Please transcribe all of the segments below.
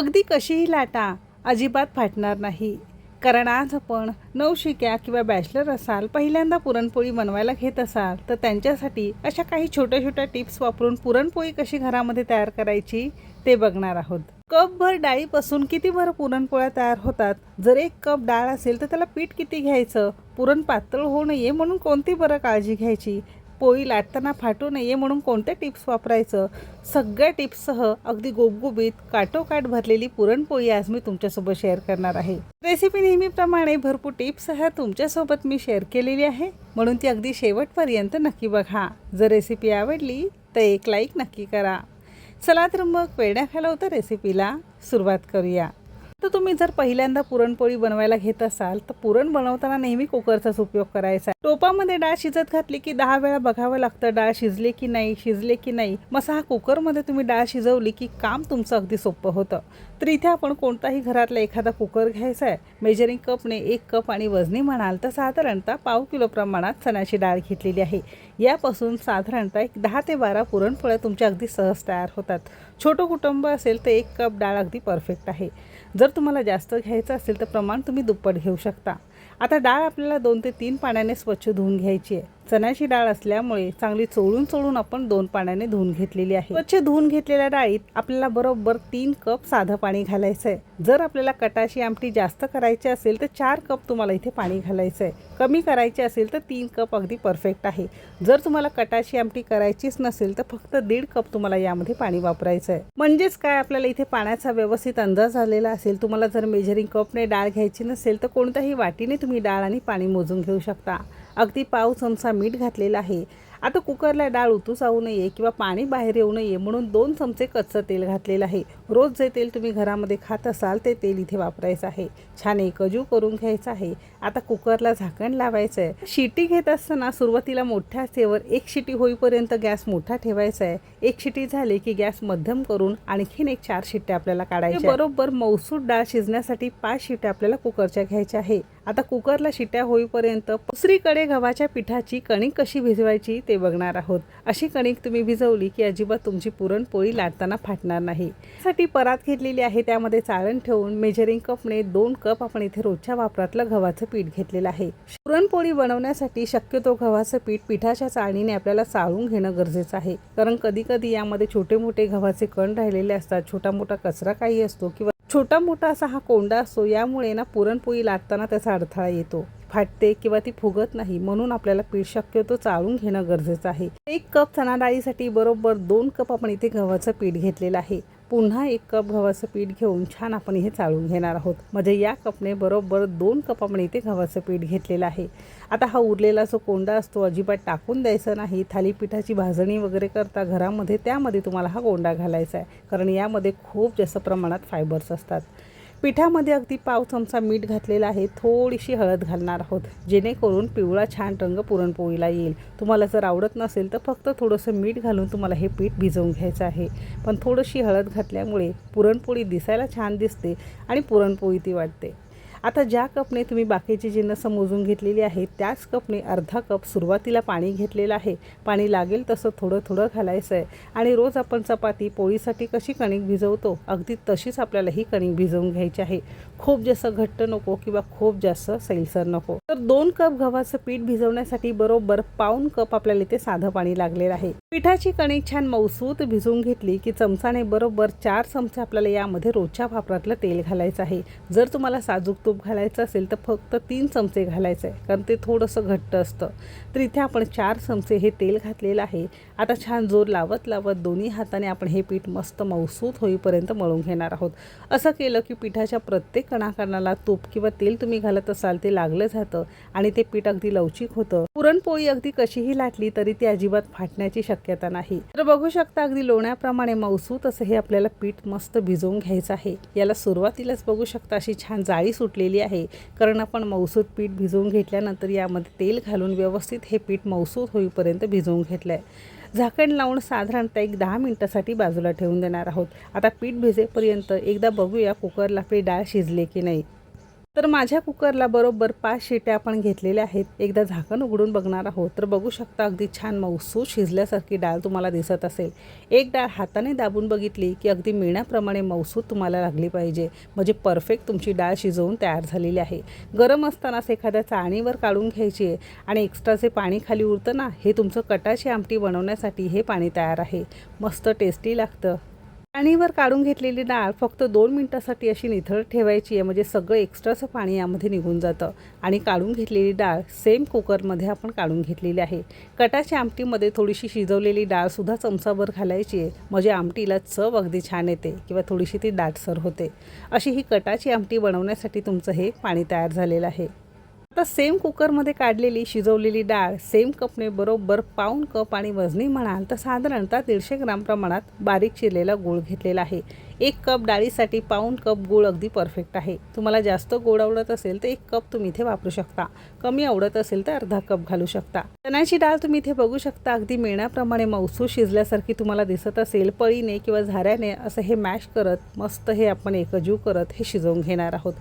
अगदी कशीही लाटा अजिबात फाटणार नाही. कारण आज आपण नवशिक्या किंवा बॅचलर असाल पहिल्यांदा पुरणपोळी बनवायला घेत असाल तर त्यांच्यासाठी अशा काही छोट्या छोट्या टिप्स वापरून पुरणपोळी कशी घरामध्ये तयार करायची ते बघणार आहोत. कपभर डाळीपासून किती भर पुरणपोळ्या तयार होतात? जर एक कप डाळ असेल तर त्याला पीठ किती घ्यायचं? पुरण पातळ होऊ नये म्हणून कोणती बरं काळजी घ्यायची? पोळी लाटताना फाटू नये म्हणून कोणते टिप्स वापरायचं? सगळ्या टिप्ससह अगदी गुबगुबीत काटोकाट भरलेली पुरणपोळी आज मी तुमच्यासोबत शेअर करणार आहे. रेसिपी नेहमीप्रमाणे भरपूर टिप्ससह तुमच्यासोबत मी शेअर केलेली आहे. म्हणून ती अगदी शेवटपर्यंत नक्की बघा. जर रेसिपी आवडली तर एक लाईक नक्की करा. चला तर मग वेड्या घालवता रेसिपीला सुरुवात करूया. तर तुम्ही जर पहिल्यांदा पुरणपोळी बनवायला घेत असाल तर पुरण बनवताना नेहमी कुकरचाच उपयोग करायचा. टोपामध्ये डाळ शिजत घातली की दहा वेळा बघावं लागतं डाळ शिजले की नाही शिजले की नाही. मसा हा कुकरमध्ये तुम्ही डाळ शिजवली की काम तुमचं अगदी सोपं होतं. तर इथे आपण कोणताही घरातला एखादा कुकर घ्यायचा आहे. मेजरिंग कपने एक कप आणि वजनी म्हणाल तर साधारणतः पाव किलो प्रमाणात चण्याची डाळ घेतलेली आहे. यापासून साधारणतः एक दहा ते बारा पुरणपोळ्या तुमच्या अगदी सहज तयार होतात. छोटं कुटुंब असेल तर एक कप डाळ अगदी परफेक्ट आहे. जर तुम्हाला जास्त घ्यायचं असेल तर प्रमाण तुम्ही दुप्पट घेऊ शकता. आता डाळ आपल्याला दोन ते तीन पाण्याने स्वच्छ धुवून घ्यायची आहे. चण्याची डाळ असल्यामुळे चांगली चोळून चोळून आपण दोन पाण्याने धुवून घेतलेली आहे. स्वच्छ धुवून घेतलेल्या डाळीत आपल्याला बरोबर तीन कप साधं पाणी घालायचं आहे जर आपल्याला कटाशी आमटी जास्त करायची असेल तर चार कप तुम्हाला इथे पाणी घालायचं आहे कमी करायची असेल तर तीन कप अगदी परफेक्ट आहे. जर तुम्हाला कटाशी आमटी करायचीच नसेल तर फक्त दीड कप तुम्हाला यामध्ये पाणी वापरायचं आहे म्हणजेच काय आपल्याला इथे पाण्याचा व्यवस्थित अंदाज आलेला असेल तुम्हाला जर मेजरिंग कपने डाळ घ्यायची नसेल तर कोणत्याही वाटीने तुम्ही डाळ आणि पाणी मोजून घेऊ शकता. अगदी पाव चमचा मीठ घातलेला आहे. आता कुकरला डाळ उतू नये किंवा पाणी बाहेर येऊ नये म्हणून दोन चमचे कच्चं तेल घातलेलं आहे. रोज जे तेल तुम्ही घरामध्ये खात असाल ते तेल इथे वापरायचं आहे. छान एकजू करून घ्यायचं आहे. आता कुकरला झाकण लावायचं आहे शिटी घेत असताना सुरुवातीला मोठ्या आचेवर एक शिटी होईपर्यंत गॅस मोठा ठेवायचा आहे. एक शिटी झाली की गॅस मध्यम करून आणखीन एक चार शिट्ट्या आपल्याला काढायच्या बरोबर मौसूद डाळ शिजण्यासाठी पाच शिट्ट्या आपल्याला कुकरच्या घ्यायच्या आहे आता कुकरला शिट्ट्या होईपर्यंत दुसरीकडे गव्हाच्या पिठाची कणिक कशी भिजवायची ते बघणार आहोत. अशी कणिक तुम्ही भिजवली की अजिबात तुमची पुरणपोळी लाटताना फाटणार नाही. साठी परात घेतलेली आहे. त्यामध्ये चाळण ठेवून मेजरिंग कपने दोन कप आपण इथे रोजच्या वापरातलं गव्हाचं पीठ घेतलेलं आहे. पुरणपोळी बनवण्यासाठी शक्यतो गव्हाचं पीठ पिठाच्या चाळणीने आपल्याला चाळून घेणं गरजेचं आहे. कारण कधी कधी यामध्ये छोटे मोठे गव्हाचे कण राहिलेले असतात छोटा मोठा कचरा काही असतो किंवा छोटा मोठा असा हा कोंडा असतो यामुळे ना पुरणपोळी लाटताना त्याचा अडथळा येतो. फाटते किंवा ती फुगत नाही म्हणून आपल्याला पीठ शक्यतो चाळून घेणं गरजेचं आहे. एक कप चणा डाळीसाठी बरोबर दोन कप आपण इथे गव्हाचं पीठ घेतलेलं आहे. पुन्हा एक कप गव्हाचं पीठ घेऊन छान आपण हे चाळून घेणार आहोत. म्हणजे या कपने बरोबर दोन कप आपण इथे गव्हाचं पीठ घेतलेलं आहे. आता हा उरलेला जो कोंडा असतो अजिबात टाकून द्यायचा नाही. थालीपीठाची भाजणी वगैरे करता घरामध्ये त्यामध्ये तुम्हाला हा कोंडा घालायचा आहे. कारण यामध्ये खूप जास्त प्रमाणात फायबर्स असतात. पिठामध्ये अगदी पाव चमचा मीठ घातलेला आहे. थोडीशी हळद घालणार आहोत. जेणेकरून पिवळा छान रंग पुरणपोळीला येईल. तुम्हाला जर आवडत नसेल तर फक्त थोडंसं मीठ घालून तुम्हाला हे पीठ भिजवून घ्यायचं आहे. पण थोडीशी हळद घातल्यामुळे पुरणपोळी दिसायला छान दिसते आणि पुरणपोळी ती वाटते. आता ज्या कपने तुम्ही बाकीची जिन्नस मोजून घेतलेली आहे त्याच कपने अर्धा कप सुरुवातीला पाणी घेतलेलं आहे. पाणी लागेल तसं थोडं थोडं घालायचं आहे आणि रोज आपण चपाती पोळीसाठी कशी कणिक भिजवतो अगदी तशीच आपल्याला ही कणिक भिजवून घ्यायची आहे. खूप जास्त घट्ट नको किंवा खूप जास्त सैलसर नको. तर दोन कप गव्हाचं पीठ भिजवण्यासाठी बरोबर पाऊन कप आपल्याला इथे साधं पाणी लागलेलं आहे. पिठाची कणिक छान मौसूत भिजवून घेतली की चमचाने बरोबर चार चमचे आपल्याला यामध्ये रोजच्या वापरातलं तेल घालायचं आहे. जर तुम्हाला साजूक तूप घालायचं असेल तर फक्त तीन चमचे घालायचं आहे कारण ते थोडंसं घट्ट असतं. तर इथे आपण चार चमचे हे तेल घातलेलं आहे. आता छान जोर लावत लावत दोन्ही हाताने आपण हे पीठ मस्त मौसूत होईपर्यंत मळून घेणार आहोत. असं केलं की पिठाच्या प्रत्येक कणाकणाला तूप किंवा तेल तुम्ही घालत असाल ते लागलं जातं आणि ते पीठ अगदी लवचिक होतं. पुरणपोळी अगदी कशीही लाटली तरी ती अजिबात फाटण्याची शक्यता नाही. तर बघू शकता अगदी लोण्याप्रमाणे मौसूत असं हे आपल्याला पीठ मस्त भिजवून घ्यायचं आहे. याला सुरुवातीलाच बघू शकता अशी छान जाळी सुटली सुटलेली आहे. कारण आपण मौसूद पीठ भिजवून घेतल्यानंतर यामध्ये तेल घालून व्यवस्थित हे पीठ मौसूद होईपर्यंत भिजवून घेतलं आहे झाकण लावून साधारणतः एक दहा मिनटासाठी बाजूला ठेवून देणार आहोत. आता पीठ भिजेपर्यंत एकदा बघूया कुकरला आपली डाळ शिजले की नाही. तर माझ्या कुकरला बरोबर पाच शिट्या आपण घेतलेल्या आहेत. एकदा झाकण उघडून बघणार आहोत. तर बघू शकता अगदी छान मऊसूत शिजल्यासारखी डाळ तुम्हाला दिसत असेल. एक डाळ हाताने दाबून बघितली की अगदी मिळण्याप्रमाणे मऊसूत तुम्हाला लागली पाहिजे. म्हणजे परफेक्ट तुमची डाळ शिजवून तयार झालेली आहे. गरम असतानाच एखाद्या चाळणीवर काढून घ्यायची आहे आणि एक्स्ट्रा जे पाणी खाली उरतं ना हे तुमचं कटाची आमटी बनवण्यासाठी हे पाणी तयार आहे. मस्त टेस्टी लागतं. पाणीवर काढून घेतलेली डाळ फक्त दोन मिनटासाठी अशी निथळ ठेवायची आहे. म्हणजे सगळं एक्स्ट्राचं पाणी यामध्ये निघून जातं. आणि काढून घेतलेली डाळ सेम कुकरमध्ये आपण काढून घेतलेली आहे. कटाच्या आमटीमध्ये थोडीशी शिजवलेली डाळसुद्धा चमचाभर घालायची आहे. म्हणजे आमटीला चव अगदी छान येते किंवा थोडीशी ती दाटसर होते. अशी ही कटाची आमटी बनवण्यासाठी तुमचं हे पाणी तयार झालेलं आहे. आता सेम कुकरमध्ये काढलेली शिजवलेली डाळ सेम कपने बरोबर पाऊण कप आणि वजनी म्हणाल तर साधारणतः दीडशे ग्राम प्रमाणात बारीक चिरलेला गूळ घेतलेला आहे. एक कप डाळीसाठी पाऊण कप गूळ अगदी परफेक्ट आहे. तुम्हाला जास्त गोड आवडत असेल तर एक कप तुम्ही इथे वापरू शकता. कमी आवडत असेल तर अर्धा कप घालू शकता. चण्याची डाळ तुम्ही इथे बघू शकता अगदी मेणाप्रमाणे मौसू शिजल्यासारखी तुम्हाला दिसत असेल. पळीने किंवा झाऱ्याने असं हे मॅश करत मस्त हे आपण एकजीव करत हे शिजवून घेणार आहोत.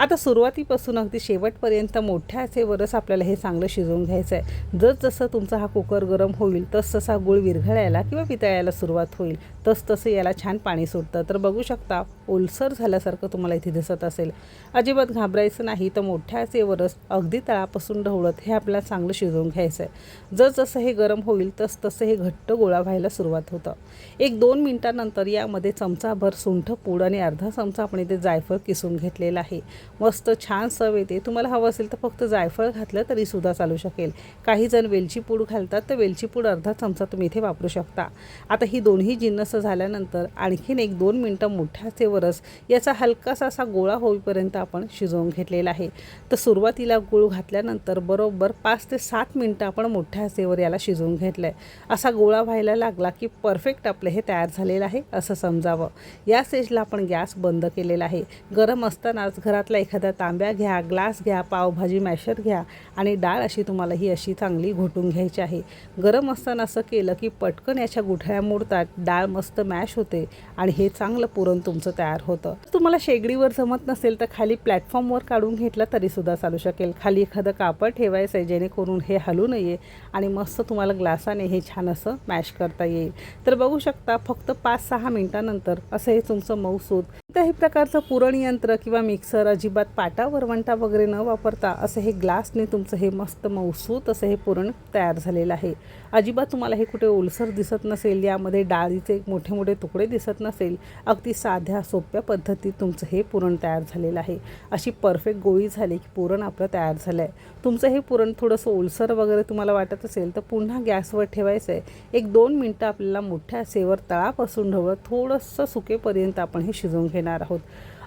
आता सुरुवातीपासून अगदी शेवटपर्यंत मोठ्या आचेवरच आपल्याला हे चांगलं शिजवून घ्यायचं आहे जसजसं तुमचा हा कुकर गरम होईल तस तसा गुळ विरघळायला किंवा पितळायला सुरुवात होईल तसतसं याला छान पाणी सुटतं तर बघू शकता ओलसर झाल्यासारखं तुम्हाला इथे दिसत असेल. अजिबात घाबरायचं नाही तर मोठ्या आचेवरच अगदी तळापासून ढवळत हे आपल्याला चांगलं शिजवून घ्यायचं आहे जस जसं हे गरम होईल तस तसं हे घट्ट गोळा व्हायला सुरुवात होतं. एक दोन मिनटानंतर यामध्ये चमचाभर सुंठ पूड आणि अर्धा चमचा आपण इथे जायफळ किसून घेतलेला आहे. मस्त छान चव येते. तुम्हाला हवं असेल तर फक्त जायफळ घातलं तरी सुद्धा चालू शकेल. काही जण वेलची पूड घालतात तर वेलची पूड अर्धा चमचा तुम्ही इथे वापरू शकता. आता ही दोन्ही जिन्नस झाल्यानंतर आणखीन एक दोन मिनटं मोठ्या चेवरच याचा हलकासा असा गोळा होईपर्यंत आपण शिजवून घेतलेला आहे. तर सुरुवातीला गूळ घातल्यानंतर बरोबर पाच ते सात मिनटं आपण मोठ्या चेवर याला शिजवून घेतलं आहे असा गोळा व्हायला लागला की परफेक्ट आपलं हे तयार झालेलं आहे असं समजावं. या स्टेजला आपण गॅस बंद केलेला आहे. गरम असतानाच घरातला एखादा तांब्या घ्या ग्लास घ्या पावभाजी मॅशर घ्या आणि डाळ अशी तुम्हाला ही अशी चांगली घोटून घ्यायची आहे. गरम असताना असं केलं की पटकन याच्या गुठळ्या मोडतात डाळ मस्त मॅश होते आणि हे चांगलं पुरण तुमचं तयार तयार होतं. तुम्हाला शेगडीवर जमत नसेल तर खाली प्लॅटफॉर्मवर काढून घेतलं तरीसुद्धा चालू शकेल. खाली एखादं कापड ठेवायचं आहे जेणेकरून हे हलू नये आणि मस्त तुम्हाला ग्लासाने हे छान असं मॅश करता येईल. तर बघू शकता फक्त पाच सहा मिनटानंतर असं हे तुमचं मऊसूद कोणत्याही प्रकारचं पुरण यंत्र किंवा मिक्सर अजिबात पाटा वरवंटा वगैरे न वापरता असं हे ग्लासने तुमचं हे मस्त मऊसूत असं हे पुरण तयार झालेलं आहे. अजिबात तुम्हाला हे कुठे ओलसर दिसत नसेल यामध्ये डाळीचे मोठे मोठे तुकडे दिसत नसेल अगदी साध्या सोप्या पद्धतीत तुमचं हे पुरण तयार झालेलं आहे. अशी परफेक्ट गोळी झाली की पुरण आपलं तयार झालं आहे तुमचं हे पुरण थोडंसं ओलसर वगैरे तुम्हाला वाटत असेल तर पुन्हा गॅसवर ठेवायचं आहे एक दोन मिनटं आपल्याला मोठ्या सेवर तळापासून ढवळत थोडंसं सुकेपर्यंत आपण हे शिजवून घेणार आहोत.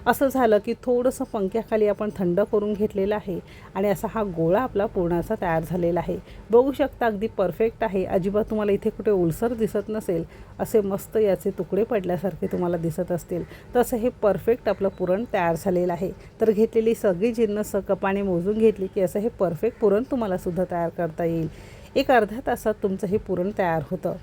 असं झालं की थोडंसं पंख्याखाली आपण थंड करून घेतलेलं आहे आणि असा हा गोळा आपला पूर्णाचा तयार झालेला आहे. बघू शकता अगदी परफेक्ट आहे. अजिबात तुम्हाला इथे कुठे ओलसर दिसत नसेल असे मस्त याचे तुकडे पडल्यासारखे तुम्हाला दिसत असतील. तसं हे परफेक्ट आपलं पुरण तयार झालेलं आहे. तर घेतलेली सगळी जिन्नस कपाने मोजून घेतली की असं हे परफेक्ट पुरण तुम्हाला सुद्धा तयार करता येईल. एक अर्ध्या तासात तुमचं हे पुरण तयार होतं.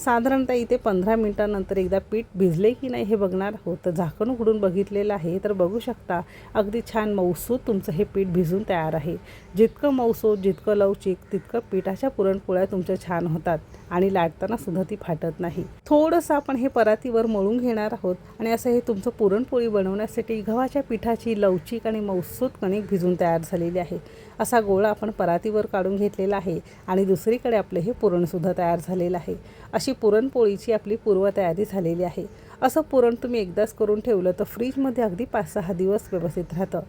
साधारणतः इथे पंधरा मिनटानंतर एकदा पीठ भिजले की नाही हे बघणार आहोत तर झाकण उघडून बघितलेलं आहे. तर बघू शकता अगदी छान मऊसूत तुमचं हे पीठ भिजून तयार आहे. जितकं मऊसूत जितकं लवचिक तितकं पिठाच्या पुरणपोळ्या तुमच्या छान होतात आणि लाटताना सुद्धा ती फाटत नाही. थोडंसं आपण हे परातीवर मळून घेणार आहोत आणि असं हे तुमचं पुरणपोळी बनवण्यासाठी गव्हाच्या पिठाची लवचिक आणि मऊसूत कणिक भिजून तयार झालेली आहे. असा गोळा आपण परातीवर काढून घेतलेला आहे आणि दुसरीकडे आपले हे पुरणसुद्धा तयार झालेलं आहे. अशी पुरणपोळीची आपली पूर्वतयारी झालेली आहे. असं पुरण तुम्ही एकदाच करून ठेवलं तर फ्रीजमध्ये अगदी पाच सहा दिवस व्यवस्थित राहतं.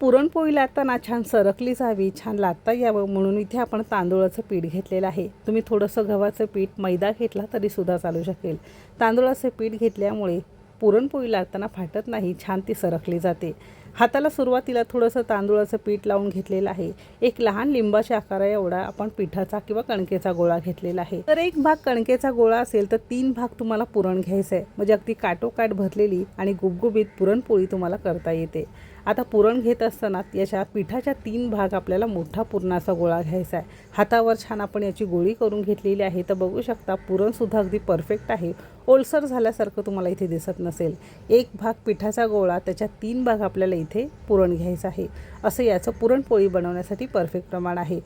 पुरणपोळी लाटताना छान सरकली जावी छान लाटता यावं म्हणून इथे आपण तांदूळाचं पीठ घेतलेलं आहे. तुम्ही थोडंसं गव्हाचं पीठ मैदा घेतला तरीसुद्धा चालू शकेल. तांदूळाचं पीठ घेतल्यामुळे पुरणपोळी लाटताना फाटत नाही छान ती सरकली जाते. हाताला सुरुवातीला थोडंसं तांदूळाचं पीठ लावून घेतलेलं आहे. एक लहान लिंबाच्या आकारा एवढा आपण पिठाचा किंवा कणकेचा गोळा घेतलेला आहे. तर एक भाग कणकेचा गोळा असेल तर तीन भाग तुम्हाला पुरण घ्यायचं आहे. म्हणजे अगदी काटोकाट भरलेली आणि गुबगुबीत पुरणपोळी तुम्हाला करता येते. आता पुरण घेत असताना याच्या पिठाच्या तीन भाग आपल्याला मोठा पुरणाचा गोळा घ्यायचा आहे. हातावर छान आपण याची गोळी करून घेतलेली आहे. तर बघू शकता पुरणसुद्धा अगदी परफेक्ट आहे. ओलसर झाल्यासारखं तुम्हाला इथे दिसत नसेल. एक भाग पिठाचा गोळा त्याच्या तीन भाग आपल्याला इथे पुरण घ्यायचं आहे. असं याचं पुरणपोळी बनवण्यासाठी परफेक्ट प्रमाण आहे.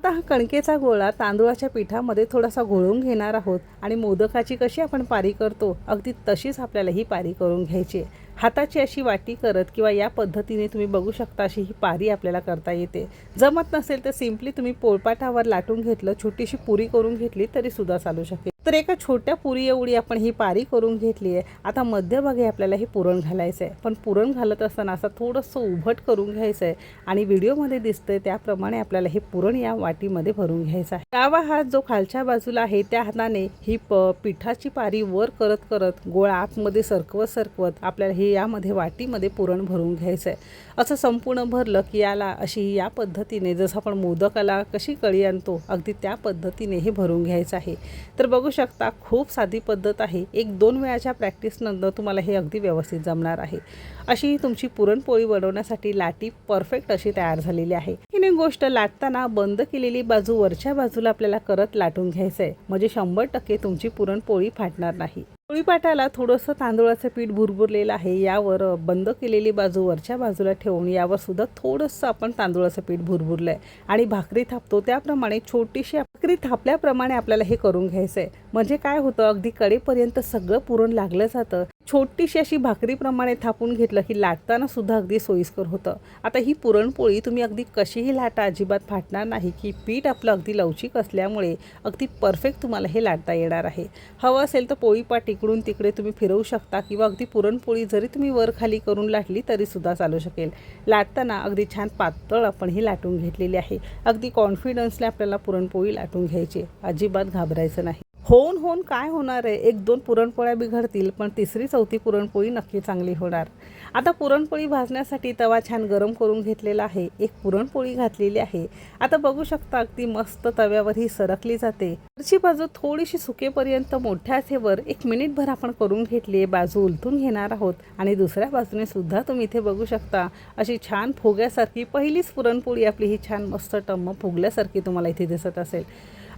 आता हा कणकेचा गोळा तांदूळाच्या पिठामध्ये थोडासा घोळून घेणार आहोत आणि मोदकाची कशी आपण पारी करतो अगदी तशीच आपल्याला ही पारी करून घ्यायची हाताची अशी वाटी करत किंवा या पद्धतीने तुम्ही बघू शकता अशी ही पारी आपल्याला करता येते. जमत नसेल तर सिम्पली तुम्ही पोळपाटावर लाटून घेतलं छोटीशी पुरी करून घेतली तरी सुद्धा चालू शकेल. तर एका छोट्या पुरी एवढी आपण ही पारी करून घेतली आहे. आता मध्यभागी आपल्याला हे पुरण घालायचं आहे. पण पुरण घालत असताना असं थोडंसं उभट करून घ्यायचं आहे आणि व्हिडिओमध्ये दिसतंय त्याप्रमाणे आपल्याला हे पुरण या वाटीमध्ये भरून घ्यायचं आहे. डावा हात जो खालच्या बाजूला आहे त्या हाताने ही प पिठाची पारी वर करत करत गोळा आतमध्ये सरकवत सरकवत आपल्याला हे यामध्ये वाटीमध्ये पुरण भरून घ्यायचं आहे असं संपूर्ण भरलं की याला अशी या पद्धतीने जसं आपण मोदकाला कशी कळी आणतो अगदी त्या पद्धतीने हे भरून घ्यायचं आहे. तर बघू शकता. खूप साधी पद्धत आहे. एक दोन वेळाच्या प्रॅक्टिसनंतर तुम्हाला हे अगदी व्यवस्थित जमणार आहे. अशी ही तुमची पुरणपोळी बनवण्यासाठी लाटी परफेक्ट अशी तयार झालेली आहे. हिने गोष्ट लाटताना बंद केलेली बाजू वरच्या बाजूला आपल्याला करत लाटून घ्यायचं आहे म्हणजे शंभर टक्के तुमची पुरणपोळी फाटणार नाही. पोळीपाटाला थोडंसं तांदूळाचं पीठ भुरभुरलेलं आहे यावर बंद केलेली बाजू वरच्या बाजूला ठेवून यावर सुद्धा थोडंसं आपण तांदूळाचं पीठ भुरभुरलं आहे आणि भाकरी थापतो त्याप्रमाणे छोटीशी भाकरी थापल्याप्रमाणे आपल्याला हे करून घ्यायचं आहे म्हणजे काय होतं अगदी कडेपर्यंत सगळं पुरण लागलं जातं. छोटीशी अशी भाकरीप्रमाणे थापून घेतलं की लाटताना सुद्धा अगदी सोयीस्कर होतं. आता ही पुरणपोळी तुम्ही अगदी कशीही लाटा अजिबात फाटणार नाही की पीठ आपलं अगदी लवचिक असल्यामुळे अगदी परफेक्ट तुम्हाला हे लाटता येणार आहे. हवं असेल तर पोळीपाटी इकडून तिकडे तुम्ही फिरवू शकता किंवा अगदी पुरणपोळी जरी तुम्ही वर खाली करून लाटली तरीसुद्धा चालू शकेल. लाटताना अगदी छान पातळ आपण ही लाटून घेतलेली आहे. अगदी कॉन्फिडन्सने आपल्याला पुरणपोळी लाटून घ्यायची अजिबात घाबरायचं नाही. होऊन होऊन काय होणार आहे? एक दोन पुरणपोळ्या बिघडतील पण तिसरी चौथी पुरणपोळी नक्की चांगली होणार. आता पुरणपोळी भाजण्यासाठी तवा छान गरम करून घेतलेला आहे. एक पुरणपोळी घातलेली आहे. आता बघू शकता अगदी मस्त तव्यावर ही सरकली जाते. वरची बाजू थोडीशी सुकेपर्यंत मोठ्या आचेवर एक मिनिटभर आपण करून घेतली आहे. बाजू उलथून घेणार आहोत. आणि दुसऱ्या बाजूने सुद्धा तुम्ही इथे बघू शकता अशी छान फुग्यासारखी पहिलीच पुरणपोळी आपली ही छान मस्त टम्म फुगल्यासारखी तुम्हाला इथे दिसत असेल.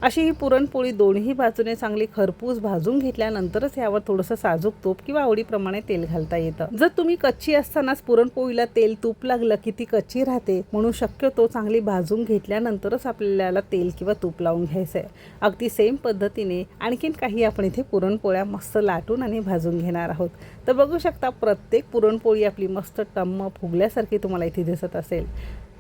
अशी ही पुरणपोळी दोन्ही बाजूने चांगली खरपूस भाजून घेतल्यानंतरच यावर थोडंसं साजूक तूप किंवा आवडीप्रमाणे तेल घालता येतं. जर तुम्ही कच्ची असतानाच पुरणपोळीला तेल तूप लागलं की ती कच्ची राहते म्हणून शक्यतो चांगली भाजून घेतल्यानंतरच आपल्याला तेल किंवा तूप लावून घ्यायचं आहे अगदी सेम पद्धतीने आणखीन काही आपण इथे पुरणपोळ्या मस्त लाटून आणि भाजून घेणार आहोत. तर बघू शकता प्रत्येक पुरणपोळी आपली मस्त टम्म फुगल्यासारखी तुम्हाला इथे दिसत असेल.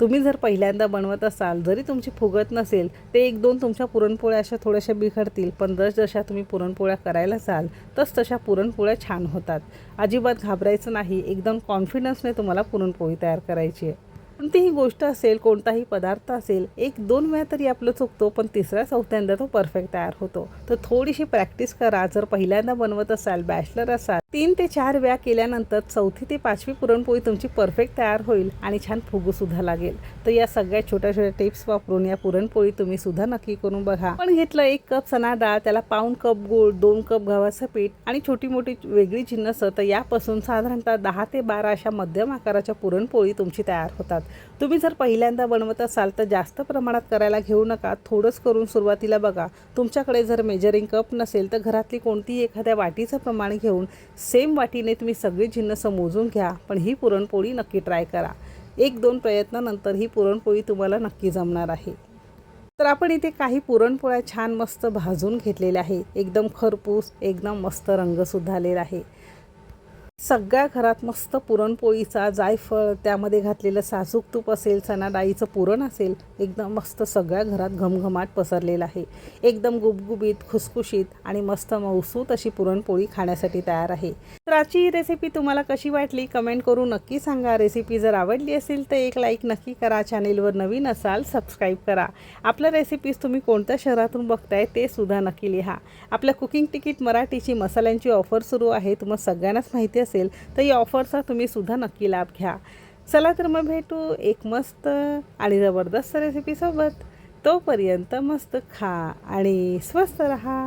तुम्ही जर पहिल्यांदा बनवत असाल जरी तुमची फुगत नसेल ते एक दोन तुमच्या पुरणपोळ्या अशा थोड्याशा बिघडतील. पण जशा तुम्ही पुरणपोळ्या करायला जाल तस तशा पुरणपोळ्या छान होतात. अजिबात घाबरायचं नाही. एकदम कॉन्फिडन्सने तुम्हाला पुरणपोळी तयार करायची आहे. कोणतीही गोष्ट असेल कोणताही पदार्थ असेल एक दोन वेळा तरी आपलं चुकतो पण तिसऱ्या चौथ्यांदा तो परफेक्ट तयार होतो. तर थोडीशी प्रॅक्टिस करा. जर पहिल्यांदा बनवत असाल बॅचलर असाल तीन ते चार वेळा केल्यानंतर चौथी ते पाचवी पुरणपोळी तुमची परफेक्ट तयार होईल आणि छान फुगूसुद्धा लागेल. तर या सगळ्या छोट्या छोट्या टिप्स वापरून या पुरणपोळी तुम्ही सुद्धा नक्की करून बघा. पण घेतलं एक कप चणा डाळ त्याला पाऊन कप गुळ दोन कप गव्हाचं पीठ आणि छोटी मोठी वेगळी जिन्नस तर यापासून साधारणतः दहा ते बारा अशा मध्यम आकाराच्या पुरणपोळी तुमची तयार होतात. तुम्ही जर पहिल्यांदा बनवत असाल तर जास्त प्रमाणात करायला घेऊ नका. थोडंच करून सुरुवातीला बघा. तुमच्याकडे जर मेजरिंग कप नसेल तर घरातली कोणतीही एखाद्या वाटीचं प्रमाण घेऊन सेम वाटीने तुम्ही सगळी जिन्नसं मोजून घ्या. पण ही पुरणपोळी नक्की ट्राय करा. एक दोन प्रयत्नानंतर ही पुरणपोळी तुम्हाला नक्की जमणार आहे. तर आपण इथे काही पुरणपोळ्या छान मस्त भाजून घेतलेल्या आहे एकदम खरपूस एकदम मस्त रंगसुद्धा आलेला आहे. सगळ्या घरात मस्त पुरणपोळीचा जायफळ त्यामध्ये घातलेलं साजूक तूप असेल चणा डाळीचं पुरण असेल एकदम मस्त सगळ्या घरात घमघमाट पसरलेला आहे. एकदम गुबगुबीत खुसखुशीत आणि मस्त मौसूत अशी पुरणपोळी खाण्यासाठी तयार आहे. तर आजची ही रेसिपी तुम्हाला कशी वाटली? कमेंट करून नक्की सांगा. रेसिपी जर आवडली असेल तर एक लाईक नक्की करा. चॅनेलवर नवीन असाल सबस्क्राईब करा. आपल्या रेसिपीज तुम्ही कोणत्या शहरातून बघताय ते सुद्धा नक्की लिहा. आपल्या कुकिंग तिकीट मराठीची मसाल्यांची ऑफर सुरू आहे तुम्हाला सगळ्यांनाच माहिती असेल तर या ऑफरचा तुम्ही सुद्धा नक्की लाभ घ्या. चला तर मग भेटू एक मस्त आणि जबरदस्त रेसिपीसोबत तोपर्यंत मस्त खा आणि स्वस्त रहा.